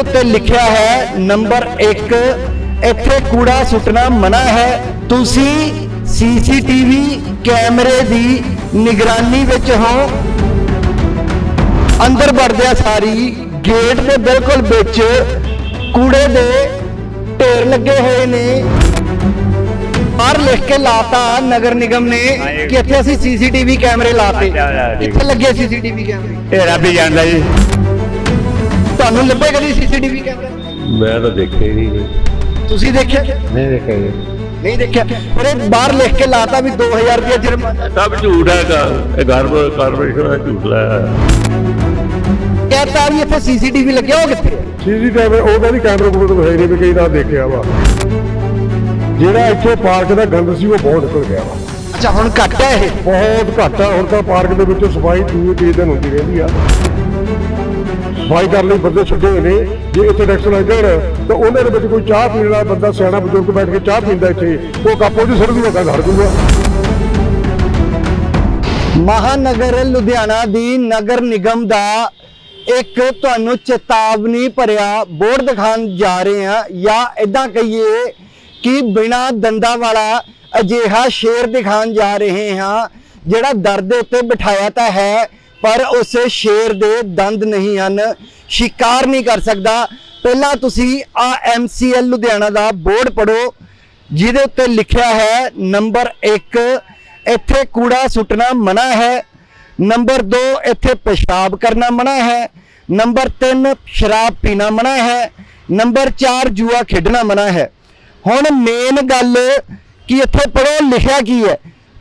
ਉੱਤੇ ਲਿਖਿਆ ਹੈ ਨੰਬਰ 1 ਇੱਥੇ ਕੂੜਾ ਸੁੱਟਣਾ ਮਨਾ ਹੈ। ਤੁਸੀਂ ਸੀਸੀਟੀਵੀ ਕੈਮਰੇ ਦੀ ਨਿਗਰਾਨੀ ਵਿੱਚ ਹੋ। ਅੰਦਰ ਵੜਦਿਆਂ ਸਾਰੀ। ਗੇਟ ਦੇ ਬਿਲਕੁਲ ਵਿੱਚ ਕੂੜੇ ਦੇ ਢੇਰ ਲੱਗੇ ਹੋਏ ਨੇ। ਬਾਹਰ ਲਿਖ ਕੇ ਲਾਤਾ ਨਗਰ ਨਿਗਮ ਨੇ। ਕਿ ਇੱਥੇ ਅਸੀਂ ਸੀਸੀਟੀਵੀ ਕੈਮਰੇ ਲਾਤੇ। ਕਿੱਥੇ ਲੱਗੇ ਸੀਸੀਟੀਵੀ ਕੈਮਰੇ। ਇਹ ਰੱਬ ਹੀ ਜਾਣਦਾ ਜੀ। ਤੁਹਾਨੂੰ ਲੱਭੇ ਕਦੀ ਸੀਸੀਟੀਵੀ ਕੈਮਰੇ? ਮੈਂ ਤਾਂ ਦੇਖਿਆ ਹੀ ਨਹੀਂ ਤੁਸੀਂ ਦੇਖਿਆ? ਨਹੀਂ ਦੇਖਿਆ ਜੀ। ਨਹੀਂ ਦੇਖਿਆ। ਪਰ ਇਹ ਬਾਹਰ ਲਿਖ ਕੇ ਲਾਤਾ ਵੀ 2000 ਰੁਪਏ ਜੁਰਮਾਨਾ। ਸਭ ਝੂਠ ਹੈ ਕਾ ਇਹ ਗਾਰਬ ਕਾਰਪੋਰੇਸ਼ਨ ਦਾ ਝੂਠ ਲਾਇਆ। ਕਹਤਾ ਵੀ ਇੱਥੇ ਸੀਸੀਟੀਵੀ ਲੱਗਿਆ ਉਹ ਕਿੱਥੇ ਹੈ? ਸੀਸੀ ਕੈਮਰੇ ਉਹਦਾ ਵੀ ਕੈਮਰਾ ਕੋਲ ਤਾਂ ਹੈ ਨਹੀਂ ਵੀ ਕਈ ਦਾ ਦੇਖਿਆ ਵਾ। ਜਿਹੜਾ ਇੱਥੇ ਪਾਰਕ ਦਾ ਗੰਦ ਸੀ ਉਹ ਬਹੁਤ ਨਿਕਲ ਗਿਆ ਵਾ। ਅੱਛਾ ਹੁਣ ਘੱਟ ਹੈ ਇਹ? ਬਹੁਤ ਘੱਟ ਆ। ਹੁਣ ਤਾਂ ਪਾਰਕ ਦੇ ਵਿੱਚ ਸਫ਼ਾਈ ਦੂਏ ਤੀਏ ਦਿਨ ਹੁੰਦੀ ਰਹਿੰਦੀ ਆ। ਸਫ਼ਾਈ ਕਰਨ ਲਈ ਬੰਦੇ ਛੱਡੇ ਹੋਏ ਨੇ। ਜੇ ਇੱਥੇ ਟੈਕਸ ਲੱਗ ਜਾਣ ਤਾਂ ਉਹਨਾਂ ਦੇ ਵਿੱਚ ਕੋਈ ਚਾਹ ਪੀਣ ਵਾਲਾ ਬੰਦਾ, ਸਿਆਣਾ ਬਜ਼ੁਰਗ ਬੈਠ ਕੇ ਚਾਹ ਪੀਂਦਾ ਇੱਥੇ, ਉਹ ਕਾਪੋ ਦੀ ਸੜ ਦੂਗਾ ਹਟ ਦੂਗਾ ਮਹਾਨਗਰ ਲੁਧਿਆਣਾ ਦੀ ਨਗਰ ਨਿਗਮ ਦਾ ਇੱਕ ਤੁਹਾਨੂੰ ਚੇਤਾਵਨੀ ਭਰਿਆ ਬੋਰਡ ਦਿਖਾਉਣ ਜਾ ਰਹੇ ਆ ਜਾਂ ਇਦਾਂ ਕਹੀਏ ਕਿ ਬਿਨਾ ਦੰਦਾਂ ਵਾਲਾ ਅਜਿਹਾ ਸ਼ੇਰ ਦਿਖਾਉਣ ਜਾ ਰਹੇ ਹਾਂ, ਜਿਹੜਾ ਦਰ ਦੇ ਉੱਤੇ ਬਿਠਾਇਆ ਤਾਂ ਹੈ। ਪਰ ਉਸ ਸ਼ੇਰ ਦੇ ਦੰਦ ਨਹੀਂ ਹਨ। ਸ਼ਿਕਾਰ ਨਹੀਂ ਕਰ ਸਕਦਾ। ਪਹਿਲਾਂ ਤੁਸੀਂ ਆ ਐਮਸੀਐਲ ਲੁਧਿਆਣਾ ਦਾ ਬੋਰਡ ਪੜੋ ਜਿਹਦੇ ਉੱਤੇ ਲਿਖਿਆ ਹੈ ਨੰਬਰ 1 ਇੱਥੇ ਕੂੜਾ ਸੁੱਟਣਾ ਮਨਾ ਹੈ। ਨੰਬਰ 2 ਇੱਥੇ ਪਿਸ਼ਾਬ ਕਰਨਾ ਮਨਾ ਹੈ। ਨੰਬਰ 3 ਸ਼ਰਾਬ ਪੀਣਾ ਮਨਾ ਹੈ। ਨੰਬਰ 4 ਜੂਆ ਖੇਡਣਾ ਮਨਾ ਹੈ। ਹੁਣ ਮੇਨ ਗੱਲ ਕਿ ਇੱਥੇ ਪੜੋ ਲਿਖਿਆ ਕੀ ਹੈ?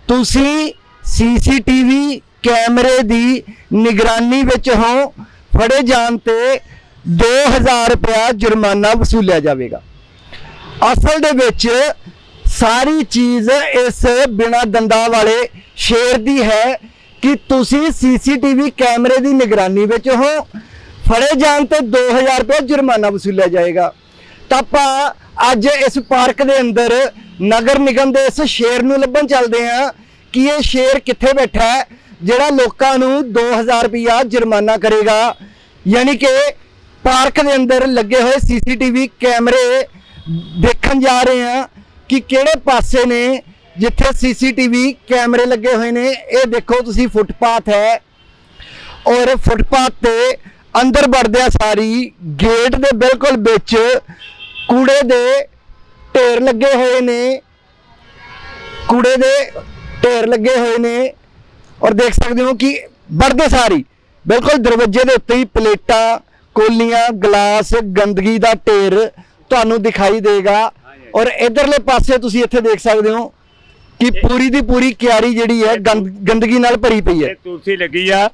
ਤੁਸੀਂ ਸੀਸੀਟੀਵੀ ਕੈਮਰੇ ਦੀ ਨਿਗਰਾਨੀ ਵਿੱਚ ਹੋ ਫੜੇ ਜਾਣ ਤੇ 2000 ਰੁਪਇਆ ਜੁਰਮਾਨਾ ਵਸੂਲਿਆ ਜਾਵੇਗਾ। ਅਸਲ ਦੇ ਵਿੱਚ ਸਾਰੀ ਚੀਜ਼ ਇਸ ਬਿਨਾ ਦੰਦਾਂ ਵਾਲੇ ਸ਼ੇਰ ਦੀ ਹੈ ਕਿ ਤੁਸੀਂ ਸੀਸੀਟੀਵੀ ਕੈਮਰੇ ਦੀ ਨਿਗਰਾਨੀ ਵਿੱਚ ਹੋ ਫੜੇ ਜਾਣ ਤੇ 2000 ਰੁਪਏ ਜੁਰਮਾਨਾ ਵਸੂਲਿਆ ਜਾਏਗਾ। ਤਾਂ ਆਪਾਂ ਅੱਜ ਇਸ ਪਾਰਕ ਦੇ ਅੰਦਰ ਨਗਰ ਨਿਗਮ ਦੇ ਇਸ ਸ਼ੇਰ ਨੂੰ ਲੱਭਣ ਚੱਲਦੇ ਹਾਂ ਕਿ ਇਹ ਸ਼ੇਰ ਕਿੱਥੇ ਬੈਠਾ ਹੈ। ਜਿਹੜਾ ਲੋਕਾਂ ਨੂੰ 2000 ਰੁਪਇਆ ਜੁਰਮਾਨਾ ਕਰੇਗਾ, ਯਾਨੀ ਕਿ ਪਾਰਕ ਦੇ ਅੰਦਰ ਲੱਗੇ ਹੋਏ ਸੀਸੀਟੀਵੀ ਕੈਮਰੇ ਦੇਖਣ ਜਾ ਰਹੇ ਹਾਂ ਕਿ ਕਿਹੜੇ ਪਾਸੇ ਨੇ ਜਿੱਥੇ ਸੀਸੀਟੀਵੀ ਕੈਮਰੇ ਲੱਗੇ ਹੋਏ ਨੇ। ਇਹ ਦੇਖੋ ਤੁਸੀਂ, ਫੁੱਟਪਾਥ ਹੈ ਔਰ ਫੁੱਟਪਾਥ ਤੇ ਅੰਦਰ ਵੜਦਿਆਂ ਸਾਰੀ ਗੇਟ ਦੇ ਬਿਲਕੁਲ ਵਿੱਚ ਕੂੜੇ ਦੇ ਢੇਰ ਲੱਗੇ ਹੋਏ ਨੇ। ਕੂੜੇ ਦੇ ਢੇਰ ਲੱਗੇ ਹੋਏ ਨੇ। ਔਰ ਦੇਖ ਸਕਦੇ ਹੋ ਕਿ ਵੜਦੇ ਸਾਰੀ ਬਿਲਕੁਲ ਦਰਵਾਜ਼ੇ ਦੇ ਉੱਤੇ ਹੀ ਪਲੇਟਾਂ ਕੋਲੀਆਂ ਗਲਾਸ ਗੰਦਗੀ ਦਾ ਢੇਰ ਤੁਹਾਨੂੰ ਦਿਖਾਈ ਦੇਗਾ। ਔਰ ਇਧਰਲੇ ਪਾਸੇ ਤੁਸੀਂ ਇੱਥੇ ਦੇਖ ਸਕਦੇ ਹੋ ਕਿ ਪੂਰੀ ਦੀ ਪੂਰੀ ਕਿਆਰੀ ਜਿਹੜੀ ਹੈ ਗੰਦ- ਗੰਦਗੀ ਨਾਲ ਭਰੀ ਪਈ ਹੈ। ਤੁਲਸੀ ਲੱਗੀ ਆ।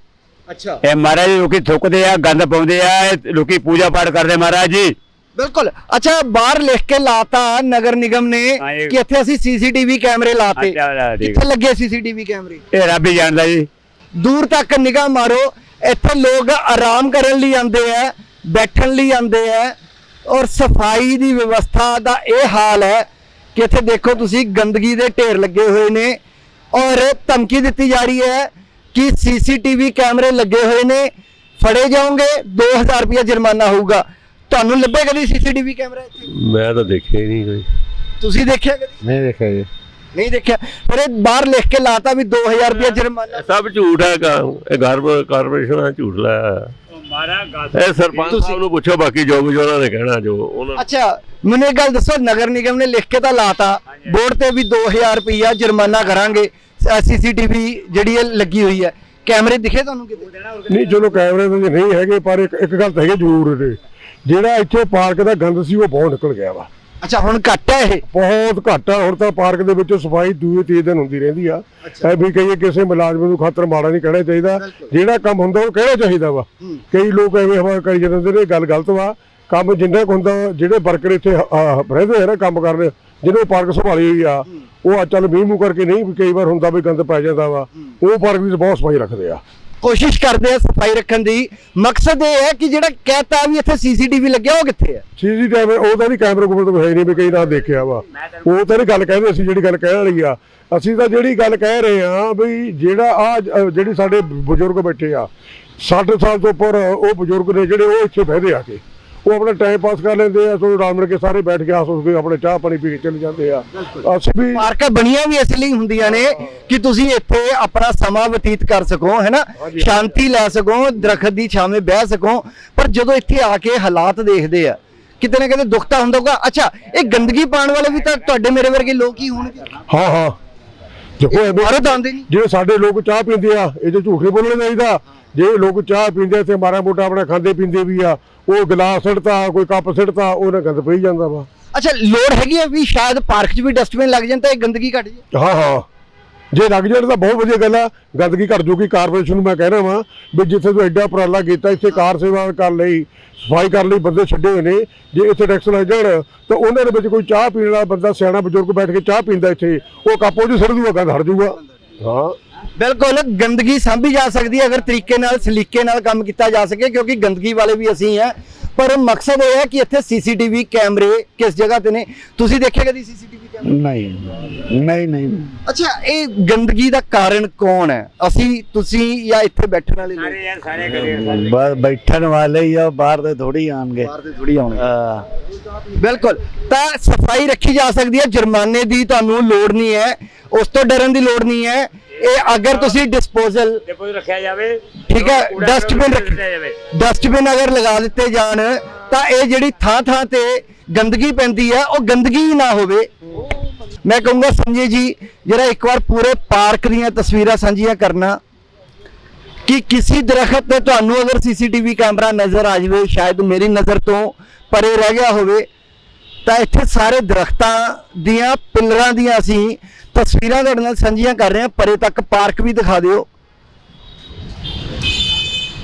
ਅੱਛਾ। ਇਹ ਮਹਾਰਾਜ ਲੋਕੀ ਥੁੱਕਦੇ ਆ ਗੰਦ ਪਾਉਂਦੇ ਆ ਲੋਕੀ ਪੂਜਾ ਪਾਠ ਕਰਦੇ ਮਹਾਰਾਜ ਜੀ। ਬਿਲਕੁਲ। ਅੱਛਾ ਬਾਹਰ ਲਿਖ ਕੇ ਲਾਤਾ ਨਗਰ ਨਿਗਮ ਨੇ। ਕਿ ਇੱਥੇ ਅਸੀਂ ਸੀਸੀਟੀਵੀ ਕੈਮਰੇ ਲਾਤੇ। ਅੱਛਾ, ਅੱਛਾ, ਠੀਕ। ਕਿੱਥੇ ਲੱਗੇ ਸੀਸੀਟੀਵੀ ਕੈਮਰੇ? ਇਹ ਰੱਬ ਹੀ ਜਾਣਦਾ ਜੀ। ਦੂਰ ਤੱਕ ਨਿਗਾਹ ਮਾਰੋ ਇੱਥੇ ਲੋਕ ਆਰਾਮ ਕਰਨ ਲਈ ਆਉਂਦੇ ਆ ਬੈਠਣ ਲਈ ਆਉਂਦੇ ਆ ਔਰ ਸਫ਼ਾਈ ਦੀ ਵਿਵਸਥਾ ਦਾ ਇਹ ਹਾਲ ਹੈ ਕਿ ਇੱਥੇ ਦੇਖੋ ਤੁਸੀਂ ਗੰਦਗੀ ਦੇ ਢੇਰ ਲੱਗੇ ਹੋਏ ਨੇ ਔਰ ਧਮਕੀ ਦਿੱਤੀ ਜਾ ਰਹੀ ਹੈ ਕਿ ਸੀਸੀਟੀਵੀ ਕੈਮਰੇ ਲੱਗੇ ਹੋਏ ਨੇ। ਫੜੇ ਜਾਓਗੇ 2000 ਰੁਪਏ ਜੁਰਮਾਨਾ ਹੋਊਗਾ। ਤੁਹਾਨੂੰ ਲੱਭੇ ਕਦੀ ਸੀਸੀਟੀਵੀ ਕੈਮਰਾ ਇੱਥੇ? ਮੈਂ ਤਾਂ ਦੇਖਿਆ ਹੀ ਨਹੀਂ ਕੋਈ। ਤੁਸੀਂ ਦੇਖਿਆ ਕਦੀ? ਨਹੀਂ ਦੇਖਿਆ ਜੀ। ਨਹੀਂ ਦੇਖਿਆ। ਪਰ ਇਹ ਬਾਹਰ ਲਿਖ ਕੇ ਲਾਤਾ ਵੀ 2000 ਰੁਪਏ ਜੁਰਮਾਨਾ। ਸਭ ਝੂਠ ਹੈ ਕਾ ਇਹ ਗਾਰਬ ਕਾਰਪੋਰੇਸ਼ਨ ਦਾ ਝੂਠ ਲਾਇਆ ਮਹਾਰਾਜ ਇਹ ਸਰਪੰਚ ਸਾਹਿਬ ਨੂੰ ਪੁੱਛੋ ਬਾਕੀ ਜੋ ਵੀ ਉਹਨਾਂ ਨੇ ਕਹਿਣਾ ਜੋ ਉਹਨਾਂ ਅੱਛਾ ਮੈਨੂੰ ਇੱਕ ਗੱਲ ਦੱਸੋ ਨਗਰ ਨਿਗਮ ਨੇ ਲਿਖ ਕੇ ਤਾਂ ਲਾਤਾ ਬੋਰਡ ਤੇ ਵੀ 2000 ਰੁਪਇਆ ਜੁਰਮਾਨਾ ਕਰਾਂਗੇ ਸੀਸੀਟੀਵੀ ਜਿਹੜੀ ਇਹ ਲੱਗੀ ਹੋਈ ਹੈ। ਕੈਮਰੇ ਦਿਖੇ ਤੁਹਾਨੂੰ ਕਿਤੇ? ਨਹੀਂ ਚਲੋ ਕੈਮਰੇ ਤਾਂ ਨਹੀਂ ਹੈਗੇ ਪਰ ਇੱਕ ਇੱਕ ਗੱਲ ਤਾਂ ਹੈਗੀ ਜ਼ਰੂਰ ਨੇ ਜਿਹੜਾ ਇੱਥੇ ਪਾਰਕ ਦਾ ਗੰਦ ਸੀ ਉਹ ਬਹੁਤ ਨਿਕਲ ਗਿਆ ਵਾ। ਅੱਛਾ ਹੁਣ ਘੱਟ ਹੈ ਇਹ? ਬਹੁਤ ਘੱਟ ਆ ਹੁਣ ਤਾਂ ਪਾਰਕ ਦੇ ਵਿੱਚ ਸਫ਼ਾਈ ਦੂਏ ਤੀਏ ਦਿਨ ਹੁੰਦੀ ਰਹਿੰਦੀ ਆ। ਐ ਵੀ ਕਹੀਏ ਕਿਸੇ ਮੁਲਾਜ਼ਮ ਨੂੰ ਖਾਤਰ ਮਾੜਾ ਨਹੀਂ ਕਹਿਣਾ ਚਾਹੀਦਾ। ਜਿਹੜਾ ਕੰਮ ਹੁੰਦਾ ਉਹ ਕਹਿਣਾ ਚਾਹੀਦਾ ਵਾ। ਕਈ ਲੋਕ ਐਵੇਂ ਹਵਾ ਕਰੀ ਜਾਂਦੇ ਨੇ ਇਹ ਗੱਲ ਗਲਤ ਵਾ। ਕੰਮ ਜਿੰਨਾ ਕੁ ਹੁੰਦਾ ਜਿਹੜੇ ਵਰਕਰ ਇੱਥੇ ਹ- ਰਹਿੰਦੇ ਆ ਨਾ ਕੰਮ ਕਰਨ ਜਿਹਨੇ ਪਾਰਕ ਸੰਭਾਲੀ ਹੋਈ ਆ ਉਹ ਆ ਚੱਲ ਮੀਂਹ ਮੂੰਹ ਕਰਕੇ ਨਹੀਂ ਵੀ ਕਈ ਵਾਰ ਹੁੰਦਾ ਵੀ ਗੰਦ ਪੈ ਜਾਂਦਾ ਵਾ। ਉਹ ਪਾਰਕ ਦੀ ਬਹੁਤ ਸਫ਼ਾਈ ਰੱਖਦੇ ਆ। ਕੋਸ਼ਿਸ਼ ਕਰਦੇ ਆ ਸਫ਼ਾਈ ਰੱਖਣ ਦੀ। ਮਕਸਦ ਇਹ ਹੈ ਕਿ ਜਿਹੜਾ ਕਹਤਾ ਵੀ ਇੱਥੇ ਸੀਸੀਟੀਵੀ ਲੱਗਿਆ ਉਹ ਕਿੱਥੇ ਹੈ? ਸੀਸੀ ਕੈਮਰੇ ਉਹਦਾ ਵੀ ਕੈਮਰੇ ਕੋਲ ਤਾਂ ਹੈ ਨਹੀਂ ਵੀ ਕਈ ਨਾ ਦੇਖਿਆ ਵਾ। ਉਹ ਤਾਂ ਨਹੀਂ ਗੱਲ ਕਹਿੰਦੇ ਅਸੀਂ ਜਿਹੜੀ ਗੱਲ ਕਹਿਣ ਵਾਲੀ ਆ। ਅਸੀਂ ਤਾਂ ਜਿਹੜੀ ਗੱਲ ਕਹਿ ਰਹੇ ਆ ਵੀ ਜਿਹੜਾ ਆ ਜਿਹੜੀ ਸਾਡੇ ਬਜ਼ੁਰਗ ਬੈਠੇ ਆ 60 ਸਾਲ ਤੋਂ ਉੱਪਰ ਉਹ ਬਜ਼ੁਰਗ ਨੇ ਜਿਹੜੇ ਉਹ ਇੱਥੇ ਬਹਿਦੇ ਆ ਕੇ। ਉਹ ਆਪਣਾ ਟਾਈਮ ਪਾਸ ਕਰ ਲੈਂਦੇ ਆ ਸੋ ਰਲ ਮਿਲ ਕੇ ਸਾਰੇ ਬੈਠ ਕੇ ਆਸ ਉਸ ਕੇ ਆਪਣੇ ਚਾਹ ਪਾਣੀ ਪੀ ਕੇ ਚਲੇ ਜਾਂਦੇ ਆ। ਅਸੀਂ ਵੀ ਪਾਰਕਾਂ ਬਣੀਆਂ ਵੀ ਇਸ ਲਈ ਹੁੰਦੀਆਂ ਨੇ ਕਿ ਤੁਸੀਂ ਇੱਥੇ ਆਪਣਾ ਸਮਾਂ ਬਤੀਤ ਕਰ ਸਕੋ ਹੈਨਾ। ਸ਼ਾਂਤੀ ਲੈ ਸਕੋ ਦਰਖਤ ਦੀ ਛਾਵੇਂ ਬਹਿ ਸਕੋ ਪਰ ਜਦੋਂ ਇੱਥੇ ਆ ਕੇ ਹਾਲਾਤ ਦੇਖਦੇ ਆ ਕਿਤੇ ਨਾ ਕਿਤੇ ਦੁੱਖ ਤਾਂ ਹੁੰਦਾ ਹੋਊਗਾ। ਅੱਛਾ ਇਹ ਗੰਦਗੀ ਪਾਉਣ ਵਾਲੇ ਵੀ ਤਾਂ ਤੁਹਾਡੇ ਮੇਰੇ ਵਰਗੇ ਲੋਕ ਹੀ ਹੋਣਗੇ। ਹਾਂ ਹਾਂ। ਦੇਖੋ ਬਾਹਰੋਂ ਤਾਂ ਆਉਂਦੇ ਨਹੀਂ। ਜਿਹੜੇ ਸਾਡੇ ਲੋਕ ਚਾਹ ਪੀਂਦੇ ਆ ਇਹ 'ਚ ਝੂਠ ਨਹੀਂ ਬੋਲਣਾ ਚਾਹੀਦਾ। ਜੇ ਲੋਕ ਚਾਹ ਪੀਂਦੇ ਤੇ ਮਾਰਾ ਮੋਟਾ ਆਪਣਾ ਖਾਂਦੇ ਪੀਂਦੇ ਵੀ ਆ ਉਹ ਗਲਾਸ ਸਿੱਟਤਾ ਕੋਈ ਕੱਪ ਸਿੱਟਤਾ ਉਹਨਾਂ ਗੰਦ ਪਈ ਜਾਂਦਾ ਵਾ। ਅੱਛਾ ਲੋੜ ਹੈਗੀ ਆ ਵੀ ਸ਼ਾਇਦ ਪਾਰਕ 'ਚ ਵੀ ਡਸਟਬਿਨ ਲੱਗ ਤਾਂ ਇਹ ਗੰਦਗੀ ਘਟ ਜੇ ਹਾਂ ਹਾਂ। ਜੇ ਲੱਗ ਜਾਣ ਤਾਂ ਬਹੁਤ ਵਧੀਆ ਗੱਲ ਆ। ਗੰਦਗੀ ਘਟ ਜੂਗੀ ਕਾਰਪੋਰੇਸ਼ਨ ਨੂੰ ਮੈਂ ਕਹਿਣਾ ਵਾਂ ਵੀ ਜਿੱਥੇ ਤੂੰ ਐਡਾ ਉਪਰਾਲਾ ਕੀਤਾ, ਇੱਥੇ ਕਾਰ ਸੇਵਾ ਕਰਨ ਲਈ, ਸਫ਼ਾਈ ਕਰਨ ਲਈ, ਬੰਦੇ ਛੱਡੇ ਹੋਏ ਨੇ। ਜੇ ਇੱਥੇ ਟੈਕਸ ਲੱਗ ਜਾਣ, ਤਾਂ ਉਹਨਾਂ ਦੇ ਵਿੱਚ ਕੋਈ ਚਾਹ ਪੀਣ ਵਾਲਾ ਬੰਦਾ, ਸਿਆਣਾ ਬਜ਼ੁਰਗ ਬੈਠ ਕੇ ਚਾਹ ਪੀਂਦਾ ਇੱਥੇ, ਉਹ ਕੱਪ ਉਹ 'ਚ ਸਿੱਟ ਦੂਗਾ, ਗੰਦ ਹਟ ਜੂਗਾ ਹਾਂ। ਬਿਲਕੁਲ, ਗੰਦਗੀ ਸਾਂਭੀ ਜਾ ਸਕਦੀ ਹੈ ਅਗਰ ਤਰੀਕੇ ਨਾਲ, ਸਲੀਕੇ ਨਾਲ ਕੰਮ ਕੀਤਾ ਜਾ ਸਕੇ, ਕਿਉਂਕਿ ਗੰਦਗੀ ਵਾਲੇ ਵੀ ਅਸੀਂ ਆ। ਪਰ ਮਕਸਦ ਇਹ ਹੈ ਕਿ ਇੱਥੇ ਸੀਸੀਟੀਵੀ ਕੈਮਰੇ ਕਿਸ ਜਗ੍ਹਾ ਤੇ ਨੇ? ਤੁਸੀਂ ਦੇਖਿਆ ਕਦੀ ਸੀਸੀਟੀਵੀ ਕੈਮਰੇ? ਨਹੀਂ। ਨਹੀਂ ਨਹੀਂ। ਅੱਛਾ ਇਹ ਗੰਦਗੀ ਦਾ ਕਾਰਨ ਕੌਣ ਹੈ? ਅਸੀਂ ਤੁਸੀਂ ਜਾਂ ਇੱਥੇ ਬੈਠਣ ਵਾਲੇ ਲੋਕ? ਬਸ ਬੈਠਣ ਵਾਲੇ ਹੀ ਆ ਬਾਹਰ ਦੇ ਥੋੜੀ ਆਣਗੇ ਬਾਹਰ ਦੇ ਥੋੜੀ ਆਉਣਗੇ। ਹਾਂ। ਬਿਲਕੁਲ। ਤਾਂ ਸਫ਼ਾਈ ਰੱਖੀ ਜਾ ਸਕਦੀ ਹੈ। ਜੁਰਮਾਨੇ ਦੀ ਤੁਹਾਨੂੰ ਲੋੜ ਨਹੀਂ ਹੈ। ਉਸ ਤੋਂ ਡਰਨ ਦੀ ਲੋੜ ਨਹੀਂ ਹੈ। ਇਹ ਅਗਰ ਤੁਸੀਂ ਡਿਸਪੋਜ਼ਲ ਦੇਖੋ ਰੱਖਿਆ ਜਾਵੇ। ਠੀਕ ਹੈ ਡਸਟਬਿਨ ਡਸਟਬਿਨ ਅਗਰ ਲਗਾ ਦਿੱਤੇ ਜਾਣ ਤਾਂ ਇਹ ਜਿਹੜੀ ਥਾਂ ਥਾਂ ਤੇ ਗੰਦਗੀ ਪੈਂਦੀ ਹੈ ਉਹ ਗੰਦਗੀ ਹੀ ਨਾ ਹੋਵੇ। ਮੈਂ ਕਹੂੰਗਾ ਸੰਜੇ ਜੀ ਜਿਹੜਾ ਇੱਕ ਵਾਰ ਪੂਰੇ ਪਾਰਕ ਦੀਆਂ ਤਸਵੀਰਾਂ ਸਾਂਝੀਆਂ ਕਰਨਾ। ਕਿ ਕਿਸੇ ਦਰਖਤ ਤੇ ਤੁਹਾਨੂੰ ਅਗਰ ਸੀਸੀਟੀਵੀ ਕੈਮਰਾ ਨਜ਼ਰ ਆ ਜਾਵੇ ਸ਼ਾਇਦ ਮੇਰੀ ਨਜ਼ਰ ਤੋਂ ਪਰੇ ਰਹਿ ਗਿਆ ਹੋਵੇ ਤਾਂ ਇੱਥੇ ਸਾਰੇ ਦਰਖਤਾਂ ਦੀਆਂ ਪਿੱਲਰਾਂ ਦੀਆਂ ਅਸੀਂ ਤਸਵੀਰਾਂ ਤੁਹਾਡੇ ਨਾਲ ਸਾਂਝੀਆਂ ਕਰ ਰਹੇ ਹਾਂ। ਪਰੇ ਤੱਕ ਪਾਰਕ ਵੀ ਦਿਖਾ ਦਿਓ।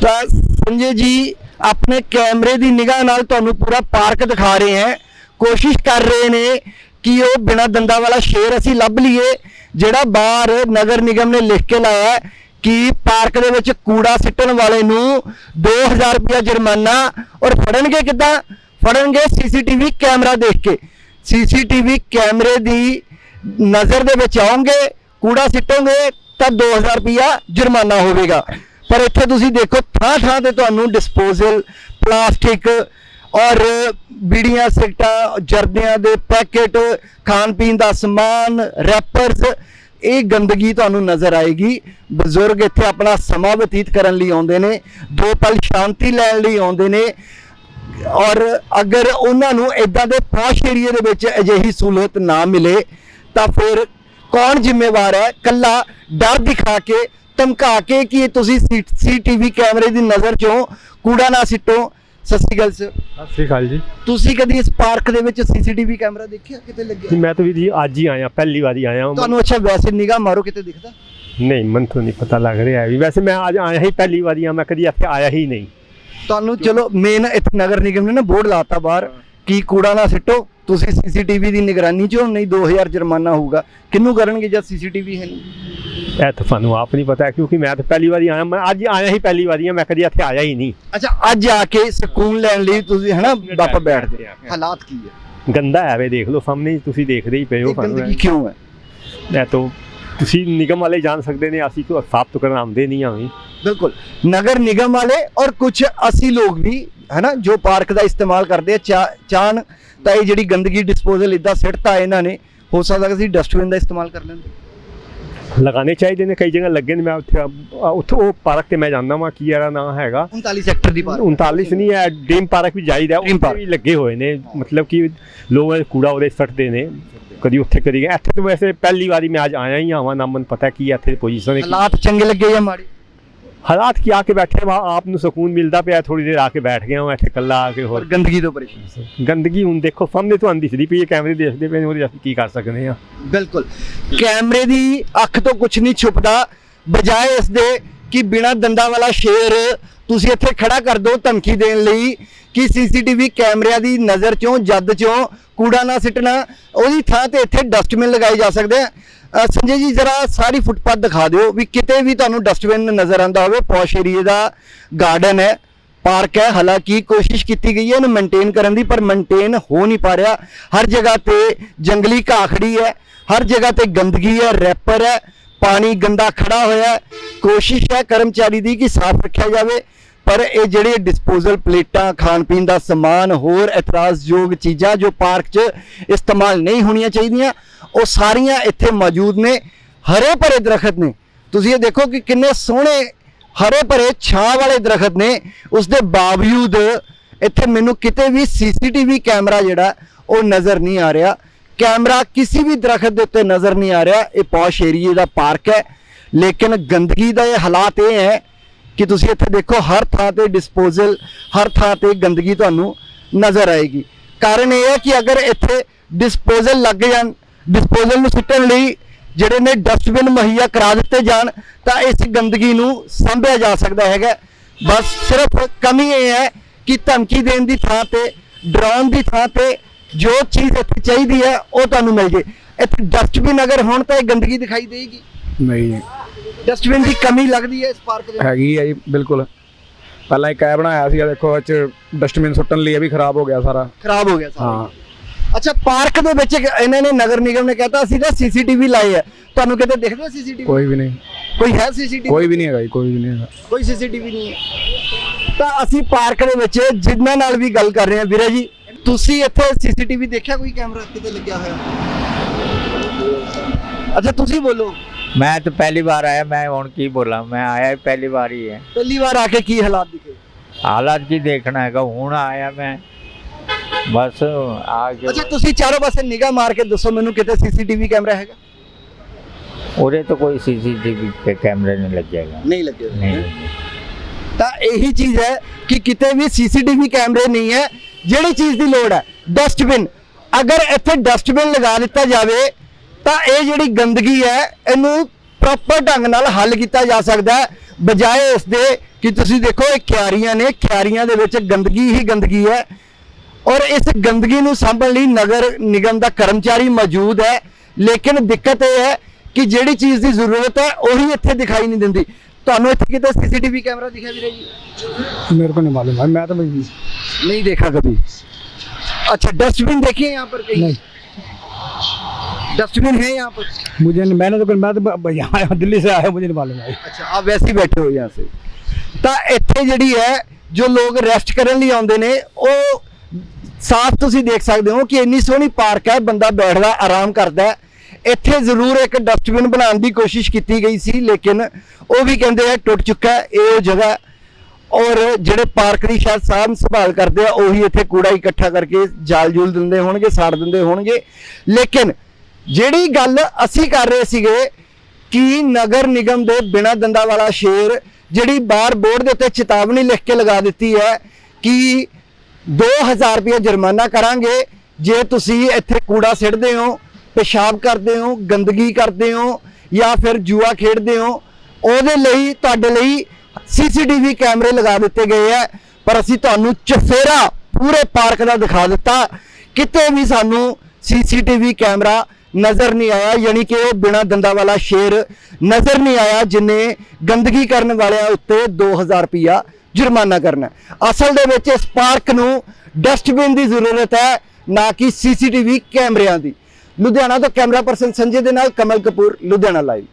ਤਾਂ ਸੰਜੇ ਜੀ, ਆਪਣੇ ਕੈਮਰੇ ਦੀ ਨਿਗਾਹ ਨਾਲ ਤੁਹਾਨੂੰ ਪੂਰਾ ਪਾਰਕ ਦਿਖਾ ਰਹੇ ਹੈ। ਕੋਸ਼ਿਸ਼ ਕਰ ਰਹੇ ਨੇ ਕਿ ਉਹ ਬਿਨਾ ਦੰਦਾਂ ਵਾਲਾ ਸ਼ੇਰ ਅਸੀਂ ਲੱਭ ਲਈਏ, ਜਿਹੜਾ ਬਾਹਰ ਨਗਰ ਨਿਗਮ ਨੇ ਲਿਖ ਕੇ ਲਾਇਆ ਕਿ ਪਾਰਕ ਦੇ ਵਿੱਚ ਕੂੜਾ ਸਿੱਟਣ ਵਾਲੇ ਨੂੰ 2000 ਰੁਪਇਆ ਜੁਰਮਾਨਾ ਔਰ ਫੜਨਗੇ ਕਿੱਦਾਂ? ਫੜਨਗੇ ਸੀਸੀਟੀਵੀ ਕੈਮਰਾ ਦੇਖ ਕੇ। ਸੀਸੀਟੀਵੀ ਕੈਮਰੇ ਦੀ ਨਜ਼ਰ ਦੇ ਵਿੱਚ ਆਉਂਗੇ ਕੂੜਾ ਸਿੱਟੋਗੇ, ਤਾਂ 2000 ਰੁਪਇਆ ਜੁਰਮਾਨਾ ਹੋਵੇਗਾ। ਪਰ ਇੱਥੇ ਤੁਸੀਂ ਦੇਖੋ ਥਾਂ ਥਾਂ ਤੇ ਤੁਹਾਨੂੰ ਡਿਸਪੋਜ਼ਲ ਪਲਾਸਟਿਕ ਔਰ ਬੀੜੀਆਂ, ਸਿਗਟਾਂ, ਜਰਦਿਆਂ ਦੇ ਪੈਕੇਟ ਖਾਣ ਪੀਣ ਦਾ ਸਮਾਨ ਰੈਪਰਸ ਇਹ ਗੰਦਗੀ ਤੁਹਾਨੂੰ ਨਜ਼ਰ ਆਏਗੀ। ਬਜ਼ੁਰਗ ਇੱਥੇ ਆਪਣਾ ਸਮਾਂ ਬਤੀਤ ਕਰਨ ਲਈ ਆਉਂਦੇ ਨੇ, ਦੋ ਪਲ ਸ਼ਾਂਤੀ ਲੈਣ ਲਈ ਆਉਂਦੇ ਨੇ। ਔਰ ਅਗਰ ਉਹਨਾਂ ਨੂੰ ਇਦਾਂ ਦੇ ਪੌਸ਼ ਏਰੀਏ ਦੇ ਵਿੱਚ ਅਜਿਹੀ ਸਹੂਲਤ ਨਾ ਮਿਲੇ ਤਾਂ ਫਿਰ ਕੌਣ ਜ਼ਿੰਮੇਵਾਰ ਹੈ? ਕੱਲਾ ਡਰ ਦਿਖਾ ਕੇ ਧਮਕਾ ਕੇ ਕਿ ਤੁਸੀਂ ਸੀਟੀਵੀ ਕੈਮਰੇ ਦੀ ਨਜ਼ਰ ਚੋਂ ਕੂੜਾ ਨਾ ਸਿੱਟੋ। ਸਤਿ ਸ਼੍ਰੀ ਅਕਾਲ ਸਰ। ਸਤਿ ਸ਼੍ਰੀ ਅਕਾਲ ਜੀ। ਤੁਸੀਂ ਕਦੀ ਇਸ ਪਾਰਕ ਦੇ ਵਿੱਚ ਸੀਸੀਟੀਵੀ ਕੈਮਰਾ ਦੇਖਿਆ? ਕਿਤੇ ਲੱਗਿਆ? ਮੈਂ ਤਾਂ ਵੀ ਜੀ ਅੱਜ ਹੀ ਆਇਆ ਪਹਿਲੀ ਵਾਰੀ ਆਇਆ ਹਾਂ। ਤੁਹਾਨੂੰ ਅੱਛਾ ਵੈਸੇ ਨਿਗਾਹ ਮਾਰੋ ਕਿਤੇ ਦਿਖਦਾ? ਨਹੀਂ ਮਨ ਤੋਂ ਨਹੀਂ ਪਤਾ ਲੱਗ ਰਿਹਾ ਵੀ। ਵੈਸੇ ਮੈਂ ਅੱਜ ਆਇਆ ਹੀ ਪਹਿਲੀ ਵਾਰੀ ਆ ਮੈਂ ਕਦੀ ਇੱਥੇ ਆਇਆ ਹੀ ਨਹੀਂ। ਤੁਹਾਨੂੰ ਚਲੋ ਮੇਨ ਇੱਥੇ ਨਗਰ ਨਿਗਮ ਨੇ ਨਾ ਬੋਰਡ ਲਾਤਾ ਬਾਹਰ ਕਿ ਕੂੜਾ ਨਾ ਸਿੱਟੋ ਤੁਸੀਂ ਸੀਸੀਟੀਵੀ ਦੀ ਨਿਗਰਾਨੀ ਚ ਨਹੀਂ 2000 ਜੁਰਮਾਨਾ ਹੋਊਗਾ। ਕਿੰਨੂੰ ਕਰਨਗੇ ਜਦ ਸੀਸੀਟੀਵੀ ਹੈ ਨਹੀਂ? ਇਹ ਤਾਂ ਤੁਹਾਨੂੰ ਆਪ ਨਹੀਂ ਪਤਾ ਕਿਉਂਕਿ ਮੈਂ ਤਾਂ ਪਹਿਲੀ ਵਾਰੀ ਆਇਆ ਮੈਂ ਅੱਜ ਆਇਆ ਹੀ ਪਹਿਲੀ ਵਾਰੀ ਆ ਮੈਂ ਕਦੀ ਇੱਥੇ ਆਇਆ ਹੀ ਨਹੀਂ। ਅੱਛਾ ਅੱਜ ਆ ਕੇ ਸਕੂਨ ਲੈਣ ਲਈ ਤੁਸੀਂ ਹਨਾ ਬਾਪਾ ਬੈਠਦੇ ਹਾਂ। ਹਾਲਾਤ ਕੀ ਹੈ? ਗੰਦਾ ਹੈ ਵੇ ਦੇਖ ਲਓ ਸਾਹਮਣੇ ਤੁਸੀਂ ਦੇਖਦੇ ਹੀ ਪਏ ਹੋ ਇਹ ਗੰਦਗੀ ਕਿਉਂ ਹੈ? ਮੈਂ ਤਾਂ ਤੁਸੀਂ ਨਿਗਮ ਵਾਲੇ ਜਾਣ ਸਕਦੇ ਨੇ ਅਸੀਂ ਤਾਂ ਸਾਫ਼ ਕਰਨ ਆਉਂਦੇ ਨਹੀਂ ਆਵੇਂ ਬਿਲਕੁਲ। ਨਗਰ ਨਿਗਮ ਵਾਲੇ ਔਰ ਕੁਝ ਅਸੀਂ ਲੋਕ ਵੀ ਹਨਾ ਜੋ ਪਾਰਕ ਦਾ ਇਸਤੇਮਾਲ ਕਰਦੇ ਆ ਚਾ- ਚਾਹਣ ਤਾਂ ਇਹ ਜਿਹੜੀ ਗੰਦਗੀ ਡਿਸਪੋਜ਼ਲ ਇਦਾਂ ਸਿੱਟਤਾ ਇਹਨਾਂ ਨੇ ਹੋ ਸਕਦਾ ਕਿ ਅਸੀਂ ਡਸਟਬਿਨ ਦਾ ਇਸਤੇਮਾਲ ਕਰ ਲੈਂਦੇ। ਲਗਾਣੇ ਚਾਹੀਦੇ ਨੇ ਕਈ ਜਗ੍ਹਾ ਲੱਗੇ ਨੇ ਮੈਂ ਉੱਥੇ ਆ- ਉੱਥੇ ਉਹ ਪਾਰਕ ਤੇ ਮੈਂ ਜਾਂਦਾ ਵਾਂ ਕੀ ਇਹਦਾ ਨਾਂ ਹੈਗਾ? 39 ਸੈਕਟਰ ਦੀ ਪਾਰਕ। 39 ਨਹੀਂ ਹੈ ਡ੍ਰੀਮ ਪਾਰਕ ਵੀ ਜਾਈਦਾ Dream ਉੱਥੇ Park। ਵੀ ਲੱਗੇ ਹੋਏ ਨੇ ਮਤਲਬ ਕਿ ਲੋਕ ਕੂੜਾ ਉਹਦੇ ਸੱਟਦੇ ਨੇ ਕਦੀ ਉੱਥੇ ਕਦੀ ਇੱਥੇ। ਤਾਂ ਵੈਸੇ ਪਹਿਲੀ ਵਾਰੀ ਮੈਂ ਅੱਜ ਆਇਆ ਹੀ ਆਵਾਂ ਨਾ ਮੈਨੂੰ ਪਤਾ ਕੀ ਹੈ ਇੱਥੇ ਪੋਜੀਸ਼ਨ ਹਾਲਾਤ ਚੰਗੇ ਲੱਗੇ ਜਾਂ ਮਾੜੇ? ਹਾਲਾਤ ਕੀ ਆ ਕੇ ਬੈਠੇ ਵਾ ਆਪ ਨੂੰ ਸਕੂਨ ਮਿਲਦਾ ਪਿਆ ਥੋੜੀ ਦੇਰ ਆ ਕੇ ਬੈਠ ਗਿਆ ਹਾਂ ਇੱਥੇ ਇਕੱਲਾ ਆ ਕੇ ਹੋਰ। ਗੰਦਗੀ ਤੋਂ ਪਰੇਸ਼ਾਨ ਗੰਦਗੀ ਹੁਣ ਦੇਖੋ ਸਾਹਮਣੇ ਤੁਹਾਨੂੰ ਦਿਸਦੀ ਪਈ ਹੈ ਕੈਮਰੇ ਦੇਖਦੇ ਪਏ ਨੇ ਉਹਦੇ ਅਸੀਂ ਕੀ ਕਰ ਸਕਦੇ ਆ ਬਿਲਕੁਲ। ਕੈਮਰੇ ਦੀ ਅੱਖ ਤੋਂ ਕੁਝ ਨਹੀਂ ਛੁਪਦਾ ਬਜਾਏ ਇਸ ਦੇ ਕਿ ਬਿਨਾ ਦੰਦਾਂ ਵਾਲਾ ਸ਼ੇਰ ਤੁਸੀਂ ਇੱਥੇ ਖੜਾ ਕਰ ਦਿਓ ਧਮਕੀ ਦੇਣ ਲਈ ਕਿ ਸੀਸੀਟੀਵੀ ਕੈਮਰਿਆਂ ਦੀ ਨਜ਼ਰ ਚੋਂ ਜੱਦ ਚੋਂ ਕੂੜਾ ਨਾ ਸਿੱਟਣਾ ਉਹਦੀ ਥਾਂ ਤੇ ਇੱਥੇ ਡਸਟਬਿਨ ਲਗਾਏ ਜਾ ਸਕਦੇ ਆ। ਸੰਜੇ ਜੀ, ਜਰਾ ਸਾਰੀ ਫੁੱਟਪਾਥ ਦਿਖਾ ਦਿਓ ਵੀ ਕਿਤੇ ਵੀ ਤੁਹਾਨੂੰ ਡਸਟਬਿਨ ਨਜ਼ਰ ਆਂਦਾ ਹੋਵੇ ਪੌਸ਼ ਏਰੀਏ ਦਾ ਗਾਰਡਨ ਹੈ ਪਾਰਕ ਹੈ। ਹਾਲਾਂਕਿ ਕੋਸ਼ਿਸ਼ ਕੀਤੀ ਗਈ ਹੈ ਇਹਨੂੰ ਮੇਨਟੇਨ ਕਰਨ ਦੀ, ਪਰ ਮੇਨਟੇਨ ਹੋ ਨਹੀਂ ਪਾ ਰਿਹਾ। ਹਰ ਜਗ੍ਹਾ ਤੇ ਜੰਗਲੀ ਘਾਹ ਖੜੀ ਹੈ, ਹਰ ਜਗ੍ਹਾ ਤੇ ਗੰਦਗੀ ਹੈ ਰੈਪਰ ਹੈ, ਪਾਣੀ ਗੰਦਾ ਖੜਾ ਹੋਇਆ ਕੋਸ਼ਿਸ਼ ਹੈ ਕਰਮਚਾਰੀ ਦੀ ਕਿ ਸਾਫ਼ ਰੱਖਿਆ ਜਾਵੇ। ਪਰ ਇਹ ਜਿਹੜੇ ਡਿਸਪੋਜ਼ਲ ਪਲੇਟਾਂ ਖਾਣ ਪੀਣ ਦਾ ਸਮਾਨ, ਹੋਰ ਇਤਰਾਜ਼ਯੋਗ ਚੀਜ਼ਾਂ ਜੋ ਪਾਰਕ 'ਚ ਇਸਤੇਮਾਲ ਨਹੀਂ ਹੋਣੀਆਂ ਚਾਹੀਦੀਆਂ, ਉਹ ਸਾਰੀਆਂ ਇੱਥੇ ਮੌਜੂਦ ਨੇ ਹਰੇ ਭਰੇ ਦਰਖਤ ਨੇ। ਤੁਸੀਂ ਇਹ ਦੇਖੋ ਕਿ ਕਿੰਨੇ ਸੋਹਣੇ ਹਰੇ ਭਰੇ ਛਾਂ ਵਾਲੇ ਦਰਖਤ ਨੇ। ਉਸ ਦੇ ਬਾਵਜੂਦ ਇੱਥੇ ਮੈਨੂੰ ਕਿਤੇ ਵੀ ਸੀਸੀਟੀਵੀ ਕੈਮਰਾ ਜਿਹੜਾ, ਉਹ ਨਜ਼ਰ ਨਹੀਂ ਆ ਰਿਹਾ। ਕੈਮਰਾ ਕਿਸੇ ਵੀ ਦਰਖਤ ਦੇ ਉੱਤੇ ਨਜ਼ਰ ਨਹੀਂ ਆ ਰਿਹਾ। ਇਹ ਪੌਸ਼ ਏਰੀਏ ਦਾ ਪਾਰਕ ਹੈ। ਲੇਕਿਨ ਗੰਦਗੀ ਦਾ ਇਹ ਹਾਲਾਤ ਇਹ ਹੈ ਕਿ ਤੁਸੀਂ ਇੱਥੇ ਦੇਖੋ ਹਰ ਥਾਂ ਤੇ ਡਿਸਪੋਜ਼ਲ ਹਰ ਥਾਂ ਤੇ ਗੰਦਗੀ ਤੁਹਾਨੂੰ ਨਜ਼ਰ ਆਏਗੀ। ਕਾਰਨ ਇਹ ਹੈ ਕਿ ਅਗਰ ਇੱਥੇ ਡਿਸਪੋਜ਼ਲ ਲੱਗ ਜਾਣ ਡਿਸਪੋਜ਼ਲ ਨੂੰ ਸੁੱਟਣ ਲਈ ਜਿਹੜੇ ਨੇ ਡਸਟਬਿਨ ਮੁਹੱਈਆ ਕਰਾ ਦਿੱਤੇ ਜਾਣ, ਤਾਂ ਇਸ ਗੰਦਗੀ ਨੂੰ ਸੰਭਿਆ ਜਾ ਸਕਦਾ ਹੈਗਾ। ਬਸ ਸਿਰਫ ਕਮੀ ਇਹ ਹੈ ਕਿ ਧਮਕੀ ਦੇਣ ਦੀ ਥਾਂ ਤੇ, ਡਰਾਉਣ ਦੀ ਥਾਂ ਤੇ ਜੋ ਚੀਜ਼ ਇੱਥੇ ਚਾਹੀਦੀ ਹੈ, ਉਹ ਤੁਹਾਨੂੰ ਮਿਲ ਜੇ। ਇੱਥੇ ਡਸਟਬਿਨ ਅਗਰ ਹੋਣ ਤਾਂ ਇਹ ਗੰਦਗੀ ਦਿਖਾਈ ਦੇਗੀ ਨਹੀਂ। ਡਸਟਬਿਨ ਦੀ ਕਮੀ ਲੱਗਦੀ ਹੈ ਇਸ ਪਾਰਕ ਦੇ ਵਿੱਚ? ਹੈਗੀ ਆ ਜੀ ਬਿਲਕੁਲ। ਪਹਿਲਾਂ ਇੱਕ ਐ ਬਣਾਇਆ ਸੀ ਦੇਖੋ ਇਹ ਚ ਡਸਟਬਿਨ ਸੁੱਟਣ ਲਈ ਇਹ ਵੀ ਖਰਾਬ ਹੋ ਗਿਆ ਸਾਰਾ। ਖਰਾਬ ਹੋ ਗਿਆ ਸਾਰਾ। ਹਾਂ। ਅੱਛਾ ਪਾਰਕ ਦੇ ਵਿੱਚ ਇੱਕ ਇਹਨਾਂ ਨੇ ਨਗਰ ਨਿਗਮ ਨੇ ਕਹਤਾ ਅਸੀਂ ਤਾਂ ਸੀਸੀਟੀਵੀ ਲਾਏ ਆ। ਤੁਹਾਨੂੰ ਕਿਤੇ ਦਿਖਦਾ ਸੀਸੀਟੀਵੀ? ਕੋਈ ਵੀ ਨਹੀਂ। ਕੋਈ ਹੈ ਸੀਸੀਟੀਵੀ? ਕੋਈ ਵੀ ਨਹੀਂ ਹੈਗਾ ਜੀ ਕੋਈ ਵੀ ਨਹੀਂ ਹੈਗਾ। ਕੋਈ ਸੀਸੀਟੀਵੀ ਨਹੀਂ ਹੈ। ਤਾਂ ਅਸੀਂ ਪਾਰਕ ਦੇ ਵਿੱਚ ਜਿਨ੍ਹਾਂ ਨਾਲ ਵੀ ਗੱਲ ਕਰ ਰਹੇ ਹਾਂ ਵੀਰੇ ਜੀ ਤੁਸੀਂ ਇੱਥੇ ਸੀਸੀਟੀਵੀ ਦੇਖਿਆ ਕੋਈ ਕੈਮਰਾ ਕਿਤੇ ਲੱਗਿਆ ਹੋਇਆ? ਅੱਛਾ ਤੁਸੀਂ ਬੋਲੋ। मैं तो पहली बार आया मैं और की बोला मैं आया ही पहली बार ही है ਪਹਿਲੀ ਵਾਰ ਆ ਕੇ ਕੀ ਹਾਲਾਤ ਦਿਖੇ हालात की देखना है हूँ आया मैं बस आगे ਅੱਛਾ ਤੁਸੀਂ ਚਾਰੋਂ ਪਾਸੇ ਨਿਗਾਹ ਮਾਰ ਕੇ ਦੱਸੋ ਮੈਨੂੰ ਕਿਤੇ ਸੀਸੀਟੀਵੀ ਕੈਮਰਾ ਹੈਗਾ उरे तो कोई सीसीटीवी पे कैमरे नहीं लग जाएगा ਨਹੀਂ ਲੱਗਿਆ नहीं लगे। ਤਾਂ ਇਹੀ ਚੀਜ਼ ਹੈ ਕਿ ਕਿਤੇ ਵੀ ਸੀਸੀਟੀਵੀ ਕੈਮਰੇ ਨਹੀਂ ਹੈ ਜਿਹੜੀ ਚੀਜ਼ ਦੀ ਲੋੜ ਹੈ ਡਸਟਬਿਨ ਅਗਰ ਇੱਥੇ ਡਸਟਬਿਨ ਲਗਾ ਦਿੱਤਾ ਜਾਵੇ ਤਾਂ ਇਹ ਜਿਹੜੀ ਗੰਦਗੀ ਹੈ ਇਹਨੂੰ ਪ੍ਰੋਪਰ ਢੰਗ ਨਾਲ ਹੱਲ ਕੀਤਾ ਜਾ ਸਕਦਾ ਹੈ ਬਜਾਏ ਇਸ ਦੇ ਕਿ ਤੁਸੀਂ ਦੇਖੋ ਇਹ ਕਿਆਰੀਆਂ ਨੇ ਕਿਆਰੀਆਂ ਦੇ ਵਿੱਚ ਗੰਦਗੀ ਹੀ ਗੰਦਗੀ ਹੈ। ਔਰ ਇਸ ਗੰਦਗੀ ਨੂੰ ਸੰਭਾਲਣ ਲਈ ਨਗਰ ਨਿਗਮ ਦਾ ਕਰਮਚਾਰੀ ਮੌਜੂਦ ਹੈ। ਲੇਕਿਨ ਦਿੱਕਤ ਇਹ ਹੈ ਕਿ ਜਿਹੜੀ ਚੀਜ਼ ਦੀ ਜ਼ਰੂਰਤ ਹੈ ਉਹੀ ਇੱਥੇ ਦਿਖਾਈ ਨਹੀਂ ਦਿੰਦੀ। ਤੁਹਾਨੂੰ ਇੱਥੇ ਕਿਤੇ ਸੀਸੀਟੀਵੀ ਕੈਮਰਾ ਦਿਖਿਆ ਵੀਰੇ ਜੀ? ਮੇਰੇ ਕੋਲ ਨਹੀਂ ਮਾਲੂਮ ਹੈ ਮੈਂ ਤਾਂ ਨਹੀਂ ਨਹੀਂ ਕਦੀ? ਅੱਛਾ ਡਸਟਬਿਨ ਦੇਖੀਏ यहाँ पर कहीं नहीं डस्टबिन है यहाँ पर मुझे नहीं मैंने तो मैं तो यहाँ आया दिल्ली से आया मुझे नहीं मालूम भाई ਅੱਛਾ ਆਪ ਵੈਸੇ ਹੀ ਬੈਠੇ ਹੋ यहाँ से ਤਾਂ ਇੱਥੇ ਜਿਹੜੀ ਹੈ ਜੋ ਲੋਕ ਰੈਸਟ ਕਰਨ ਲਈ ਆਉਂਦੇ ਨੇ ਉਹ ਸਾਫ਼ ਤੁਸੀਂ ਦੇਖ ਸਕਦੇ ਹੋ ਕਿ ਇੰਨੀ ਸੋਹਣੀ ਪਾਰਕ ਹੈ ਬੰਦਾ ਬੈਠਦਾ ਆਰਾਮ ਕਰਦਾ ਹੈ ਇੱਥੇ ਜ਼ਰੂਰ ਇੱਕ ਡਸਟਬਿਨ ਬਣਾਉਣ ਦੀ ਕੋਸ਼ਿਸ਼ ਕੀਤੀ ਗਈ ਸੀ ਲੇਕਿਨ ਉਹ ਵੀ ਕਹਿੰਦੇ ਆ ਟੁੱਟ ਚੁੱਕਾ ਹੈ ਇਹ ਉਹ ਜਗ੍ਹਾ ਹੈ। ਔਰ ਜਿਹੜੇ ਪਾਰਕ ਦੀ ਸ਼ਾਇਦ ਸਾਂਭ ਸੰਭਾਲ ਕਰਦੇ ਆ ਉਹੀ ਇੱਥੇ ਕੂੜਾ ਇਕੱਠਾ ਕਰਕੇ ਜਾਲ ਜੂਲ ਦਿੰਦੇ ਹੋਣਗੇ ਸਾੜ ਦਿੰਦੇ ਹੋਣਗੇ ਲੇਕਿਨ ਜਿਹੜੀ ਗੱਲ ਅਸੀਂ ਕਰ ਰਹੇ ਸੀਗੇ ਕਿ ਨਗਰ ਨਿਗਮ ਦੇ ਬਿਨਾਂ ਦੰਦਾਂ ਵਾਲਾ ਸ਼ੇਰ ਜਿਹੜੀ ਬਾਹਰ ਬੋਰਡ ਦੇ ਉੱਤੇ ਚੇਤਾਵਨੀ ਲਿਖ ਕੇ ਲਗਾ ਦਿੱਤੀ ਹੈ ਕਿ 2000 ਰੁਪਏ ਜੁਰਮਾਨਾ ਕਰਾਂਗੇ, ਜੇ ਤੁਸੀਂ ਇੱਥੇ ਕੂੜਾ ਸਿੱਟਦੇ ਹੋ, ਪਿਸ਼ਾਬ ਕਰਦੇ ਹੋ, ਗੰਦਗੀ ਕਰਦੇ ਹੋ ਜਾਂ ਫਿਰ ਜੂਆ ਖੇਡਦੇ ਹੋ, ਉਹਦੇ ਲਈ ਤੁਹਾਡੇ ਲਈ ਸੀਸੀਟੀਵੀ ਕੈਮਰੇ ਲਗਾ ਦਿੱਤੇ ਗਏ ਹੈ। ਪਰ ਅਸੀਂ ਤੁਹਾਨੂੰ ਚਫੇਰਾ ਪੂਰੇ ਪਾਰਕ ਦਾ ਦਿਖਾ ਦਿੱਤਾ। ਕਿਤੇ ਵੀ ਸਾਨੂੰ ਸੀਸੀਟੀਵੀ ਕੈਮਰਾ ਨਜ਼ਰ ਨਹੀਂ ਆਇਆ, ਯਾਨੀ ਕਿ ਉਹ ਬਿਨਾ ਦੰਦਾਂ ਵਾਲਾ ਸ਼ੇਰ ਨਜ਼ਰ ਨਹੀਂ ਆਇਆ, ਜਿਨੇ ਗੰਦਗੀ ਕਰਨ ਵਾਲਿਆਂ ਉੱਤੇ 2000 ਰੁਪਿਆ ਜੁਰਮਾਨਾ ਕਰਨਾ ਅਸਲ ਦੇ ਵਿੱਚ ਇਸ ਪਾਰਕ ਨੂੰ ਡਸਟਬਿਨ ਦੀ ਜ਼ਰੂਰਤ ਹੈ, ਨਾ ਕਿ ਸੀਸੀਟੀਵੀ ਕੈਮਰਿਆਂ ਦੀ। ਲੁਧਿਆਣਾ ਤੋਂ ਕੈਮਰਾ ਪਰਸਨ ਸੰਜੇ ਦੇ ਨਾਲ ਕਮਲ ਕਪੂਰ, ਲੁਧਿਆਣਾ ਲਾਈਵ